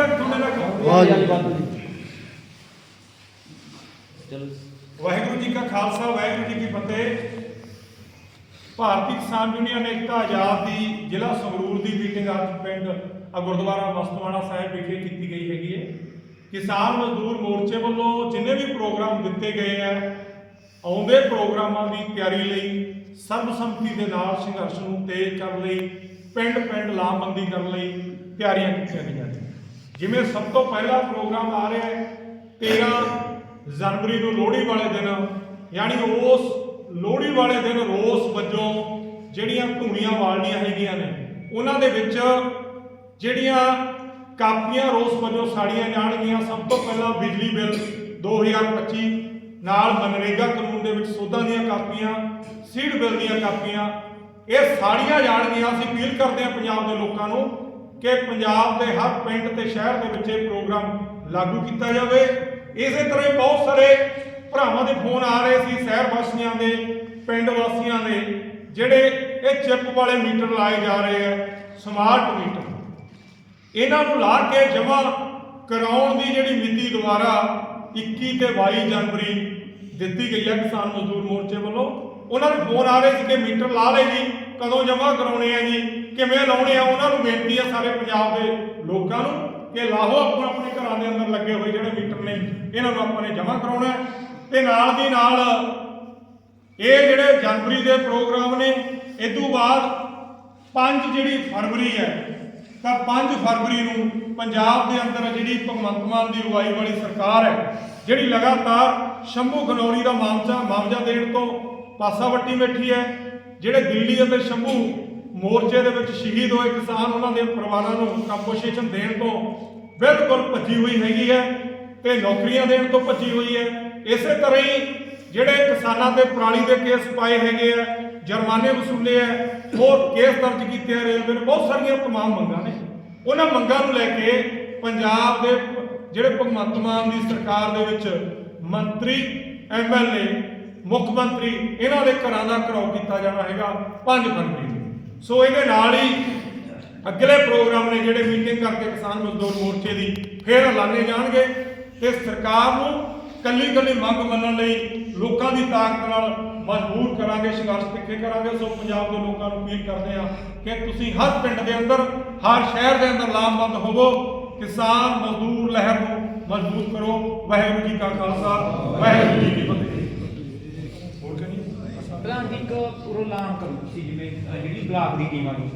ਤੱਕ ਤੁਹਾਡੇ ਜੀ। ਚਲੋ। ਵਾਹਿਗੁਰੂ ਜੀ ਕਾ ਖਾਲਸਾ ਵਾਹਿਗੁਰੂ ਜੀ ਕੀ ਫਤਿਹ। ਭਾਰਤੀ ਕਿਸਾਨ ਯੂਨੀਅਨ ਏਕਤਾ ਆਜ਼ਾਦ ਦੀ ਜ਼ਿਲ੍ਹਾ ਸੰਗਰੂਰ ਦੀ ਮੀਟਿੰਗ ਅੱਜ ਪਿੰਡ ਆ ਗੁਰਦੁਆਰਾ ਮਸਤਵਾਣਾ ਸਾਹਿਬ ਵਿਖੇ ਕੀਤੀ ਗਈ ਹੈਗੀ ਹੈ। ਕਿਸਾਨ ਮਜ਼ਦੂਰ ਮੋਰਚੇ ਵੱਲੋਂ ਜਿੰਨੇ ਵੀ ਪ੍ਰੋਗਰਾਮ ਦਿੱਤੇ ਗਏ ਆ ਆਉਂਦੇ ਪ੍ਰੋਗਰਾਮਾਂ ਦੀ ਤਿਆਰੀ ਲਈ ਸਰਬਸੰਮਤੀ ਦੇ ਨਾਲ ਸੰਘਰਸ਼ ਨੂੰ ਤੇਜ਼ ਕਰਨ ਲਈ ਪਿੰਡ ਪਿੰਡ ਲਾਮਬੰਦੀ ਕਰਨ ਲਈ ਤਿਆਰੀਆਂ ਕੀਤੀਆਂ ਗਈਆਂ ਨੇ। ਜਿਵੇਂ ਸਭ ਤੋਂ ਪਹਿਲਾ ਪ੍ਰੋਗਰਾਮ ਆ ਰਿਹਾ ਹੈ 13 ਜਨਵਰੀ ਨੂੰ ਲੋਹੜੀ ਵਾਲੇ ਦਿਨ, ਯਾਨੀ ਉਸ ਲੋਹੜੀ ਵਾਲੇ ਦਿਨ ਰੋਸ ਵਜੋਂ ਜਿਹੜੀਆਂ ਧੂਣੀਆਂ ਵਾਲਣੀਆਂ ਹੈਗੀਆਂ ਨੇ, ਉਹਨਾਂ ਦੇ ਵਿੱਚ ਜਿਹੜੀਆਂ ਕਾਪੀਆਂ ਰੋਸ ਵਜੋਂ ਸਾੜੀਆਂ ਜਾਣਗੀਆਂ, ਸਭ ਤੋਂ ਪਹਿਲਾਂ ਬਿਜਲੀ ਬਿੱਲ 2025 ਨਾਲ ਮਨਰੇਗਾ ਕਾਨੂੰਨ ਦੇ ਵਿੱਚ ਸੋਧਾਂ ਦੀਆਂ ਕਾਪੀਆਂ, ਸੀਡ ਬਿੱਲ ਦੀਆਂ ਕਾਪੀਆਂ, ਇਹ ਸਾੜੀਆਂ ਜਾਣਗੀਆਂ, ਅਸੀਂ ਅਪੀਲ ਕਰਦੇ ਹਾਂ ਪੰਜਾਬ ਦੇ ਲੋਕਾਂ ਨੂੰ ਕਿ ਪੰਜਾਬ ਦੇ ਹਰ ਪਿੰਡ ਤੇ ਸ਼ਹਿਰ ਦੇ ਵਿੱਚ ਇਹ ਪ੍ਰੋਗਰਾਮ ਲਾਗੂ ਕੀਤਾ ਜਾਵੇ। ਇਸੇ ਤਰ੍ਹਾਂ ਹੀ ਬਹੁਤ ਸਾਰੇ ਭਰਾਵਾਂ ਦੇ ਫੋਨ ਆ ਰਹੇ ਸੀ ਸ਼ਹਿਰ ਵਾਸੀਆਂ ਦੇ ਪਿੰਡ ਵਾਸੀਆਂ ਦੇ, ਜਿਹੜੇ ਇਹ ਚਿੱਪ ਵਾਲੇ ਮੀਟਰ ਲਾਏ ਜਾ ਰਹੇ ਆ, ਸਮਾਰਟ ਮੀਟਰ। ਇਹਨਾਂ ਨੂੰ ਲਾ ਕੇ ਜਮ੍ਹਾਂ ਕਰਾਉਣ ਦੀ ਜਿਹੜੀ ਮਿਤੀ ਦੁਆਰਾ 21 ਤੇ 22 ਜਨਵਰੀ ਦਿੱਤੀ ਗਈ ਹੈ ਕਿਸਾਨ ਮਜ਼ਦੂਰ ਮੋਰਚੇ ਵੱਲੋਂ। ਉਹਨਾਂ ਨੂੰ ਫੋਨ ਆ ਰਹੇ ਸੀ ਕਿ ਮੀਟਰ ਲਾ ਲਏ ਜੀ, ਕਦੋਂ ਜਮ੍ਹਾਂ ਕਰਾਉਣੇ ਆ ਜੀ? ਕਿਵੇਂ ਲਾਉਣੇ ਆ, ਉਹਨਾਂ ਨੂੰ ਬੇਨਤੀ ਆ ਸਾਰੇ ਪੰਜਾਬ ਦੇ ਲੋਕਾਂ ਨੂੰ ਕਿ ਲਾਹੋ ਆਪੋ ਆਪਣੇ ਘਰਾਂ ਦੇ ਅੰਦਰ ਲੱਗੇ ਹੋਏ ਜਿਹੜੇ ਮੀਟਰ ਨੇ, ਇਹਨਾਂ ਨੂੰ ਆਪਾਂ ਨੇ ਜਮ੍ਹਾਂ ਕਰਾਉਣਾ ਹੈ। ਤੇ ਨਾਲ ਦੀ ਨਾਲ ਇਹ ਜਿਹੜੇ ਜਨਵਰੀ ਦੇ ਪ੍ਰੋਗਰਾਮ ਨੇ ਇਸ ਤੋਂ ਬਾਅਦ 5 ਜਿਹੜੀ ਫਰਵਰੀ ਹੈ, ਤਾਂ 5 ਫਰਵਰੀ ਨੂੰ ਪੰਜਾਬ ਦੇ ਅੰਦਰ ਜਿਹੜੀ ਭਗਵੰਤ ਮਾਨ ਦੀ ਅਗਵਾਈ ਵਾਲੀ ਸਰਕਾਰ ਹੈ, ਜਿਹੜੀ ਲਗਾਤਾਰ ਸ਼ੰਭੂ ਖਨੌਰੀ ਦਾ ਮਾਮਜਾ ਮਾਮਜਾ ਦੇਣ ਤੋਂ ਪਾਸਾ ਵੱਟੀ ਬੈਠੀ ਹੈ, ਜਿਹੜੇ ਦਿੱਲੀ ਅਤੇ ਸ਼ੰਭੂ ਮੋਰਚੇ ਦੇ ਵਿੱਚ ਸ਼ਹੀਦ ਹੋਏ ਕਿਸਾਨ ਉਹਨਾਂ ਦੇ ਪਰਿਵਾਰਾਂ ਨੂੰ ਕੰਪੋਜੀਸ਼ਨ ਦੇਣ ਤੋਂ ਬਿਲਕੁਲ ਭੱਜੀ ਹੋਈ ਹੈਗੀ ਹੈ ਤੇ ਨੌਕਰੀਆਂ ਦੇਣ ਤੋਂ ਭੱਜੀ ਹੋਈ ਹੈ। ਇਸੇ ਤਰ੍ਹਾਂ ਹੀ ਜਿਹੜੇ ਕਿਸਾਨਾਂ ਤੇ ਪਰਾਲੀ ਦੇ ਕੇਸ ਪਾਏ ਹੈਗੇ ਆ, ਜੁਰਮਾਨੇ ਵਸੂਲੇ ਆ, ਹੋਰ ਕੇਸ ਦਰਜ ਕੀਤੇ ਆ ਰੇਲਵੇ ਨੇ, ਬਹੁਤ ਸਾਰੀਆਂ ਤਮਾਮ ਮੰਗਾਂ ਨੇ। ਉਹਨਾਂ ਮੰਗਾਂ ਨੂੰ ਲੈ ਕੇ ਪੰਜਾਬ ਦੇ ਜਿਹੜੇ ਭਗਵੰਤ ਮਾਨ ਦੀ ਸਰਕਾਰ ਦੇ ਵਿੱਚ ਮੰਤਰੀ ਐਮਐਲਏ ਮੁੱਖ ਮੰਤਰੀ, ਇਹਨਾਂ ਦੇ ਘਰਾਂ ਦਾ ਘਰਾਓ ਕੀਤਾ ਜਾਣਾ ਹੈਗਾ 5 ਫਰਵਰੀ ਨੂੰ। ਸੋ ਇਹਦੇ ਨਾਲ ਹੀ ਅਗਲੇ ਪ੍ਰੋਗਰਾਮ ਨੇ ਜਿਹੜੇ ਮੀਟਿੰਗ ਕਰਕੇ ਕਿਸਾਨ ਮਜ਼ਦੂਰ ਮੋਰਚੇ ਦੀ ਫੇਰ ਐਲਾਨੇ ਜਾਣਗੇ ਤੇ ਸਰਕਾਰ ਨੂੰ ਕੱਲੀ ਕੱਲੀ ਮੰਗ ਮੰਨਣ ਲਈ ਲੋਕਾਂ ਦੀ ਤਾਕਤ ਨਾਲ ਮਜਬੂਰ ਕਰਾਂਗੇ, ਸੰਘਰਸ਼ ਤਿੱਖੇ ਕਰਾਂਗੇ। ਸੋ ਪੰਜਾਬ ਦੇ ਲੋਕਾਂ ਨੂੰ ਅਪੀਲ ਕਰਦੇ ਆ ਕਿ ਤੁਸੀਂ ਹਰ ਪਿੰਡ ਦੇ ਅੰਦਰ, ਹਰ ਸ਼ਹਿਰ ਦੇ ਅੰਦਰ ਲਾਮਬੰਦ ਹੋਵੋ, ਕਿਸਾਨ ਮਜ਼ਦੂਰ ਲਹਿਰ ਨੂੰ ਮਜ਼ਬੂਤ ਕਰੋ। ਵਾਹਿਗੁਰੂ ਜੀ ਕਾ ਖਾਲਸਾ, ਵਾਹਿਗੁਰੂ ਜੀ ਕੀ ਫਤਿਹ। ਹੋਰ ਕਹੀ ਇੱਕ ਉਰੋ ਐਲਾਨ ਕਰੋ ਤੁਸੀਂ ਜਿਵੇਂ, ਅਹ ਜਿਹੜੀ ਬਲਾਕ ਦੀ ਟੀਮ ਆ ਗਈ।